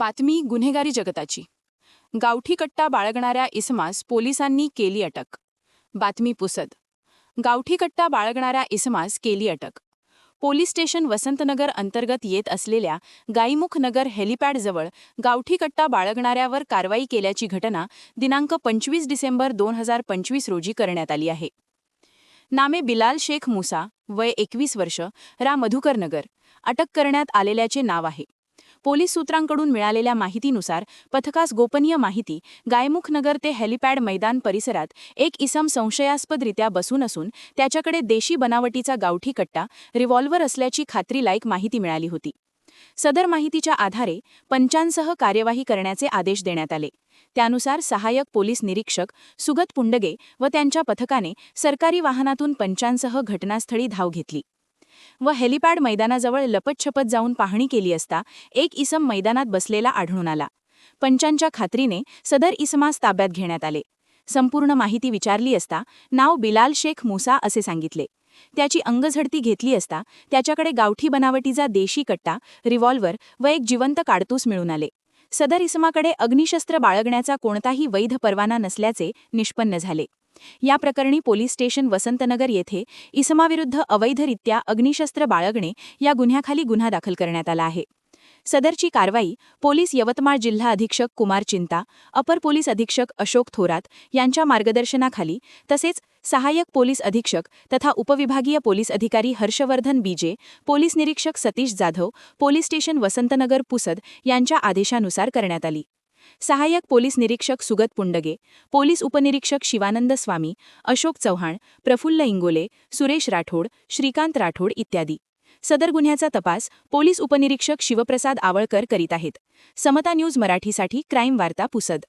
बातमी गुन्हेगारी जगताची. गावठी कट्टा बाळगणाऱ्या इसमास पोलिसांनी केली अटक. बातमी पुसद. गावठी कट्टा बाळगणाऱ्या इसमास केली अटक. पोलीस स्टेशन वसंतनगर अंतर्गत येत असलेल्या गाईमुख नगर हेलिपॅडजवळ गावठी कट्टा बाळगणाऱ्यावर कारवाई केल्याची घटना दिनांक पंचवीस डिसेंबर दोन हजार पंचवीस रोजी करण्यात आली आहे. नामे बिलाल शेख मुसा वय एकवीस वर्ष रा मधुकर नगर अटक करण्यात आलेल्याचे नाव आहे. पोलीस सूत्रांकडून मिळालेल्या माहितीनुसार पथकास गोपनीय माहिती गायमुख नगर ते हेलिपॅड मैदान परिसरात एक इसम संशयास्पदरित्या बसून असून त्याच्याकडे देशी बनावटीचा गावठी कट्टा रिव्हॉल्व्हर असल्याची खात्रीलायक माहिती मिळाली होती. सदर माहितीच्या आधारे पंचांसह कार्यवाही करण्याचे आदेश देण्यात आले. त्यानुसार सहाय्यक पोलीस निरीक्षक सुगत पुंडगे व त्यांच्या पथकाने सरकारी वाहनातून पंचांसह घटनास्थळी धाव घेतली. व हेलिपॅड मैदानाजवळ लपतछपत जाऊन पाहणी केली असता एक इसम मैदानात बसलेला आढळून आला. पंचांच्या खात्रीने सदर इसमास ताब्यात घेण्यात आले. संपूर्ण माहिती विचारली असता नाव बिलाल शेख मुसा असे सांगितले. त्याची अंगझडती घेतली असता त्याच्याकडे गावठी बनावटीचा देशी कट्टा रिव्हॉल्व्हर व एक जिवंत काडतूस मिळून आले. सदर इसमाकडे अग्निशस्त्र बाळगण्याचा कोणताही वैध परवाना नसल्याचे निष्पन्न झाले. या प्रकरणी पोलीस स्टेशन वसंतनगर येथे इसमाविरुद्ध अवैधरित्या अग्निशस्त्र बाळगणे या गुन्ह्याखाली गुन्हा दाखल करण्यात आला आहे. सदरची कारवाई पोलीस यवतमाळ जिल्हा अधीक्षक कुमार चिंता अपर पोलीस अधीक्षक अशोक थोरात यांच्या मार्गदर्शनाखाली तसेच सहाय्यक पोलीस अधीक्षक तथा उपविभागीय पोलीस अधिकारी हर्षवर्धन बीजे पोलीस निरीक्षक सतीश जाधव पोलीस स्टेशन वसंतनगर पुसद यांच्या आदेशानुसार करण्यात आली. सहाय्यक पोलीस निरीक्षक सुगत पुंडगे पोलीस उपनिरीक्षक शिवानंद स्वामी अशोक चव्हाण प्रफुल्ल इंगोले सुरेश राठोड श्रीकांत राठोड इत्यादी. सदर गुन्ह्याचा तपास पोलीस उपनिरीक्षक शिवप्रसाद आवळकर करीत आहेत. समता न्यूज मराठीसाठी क्राईम वार्ता पुसद.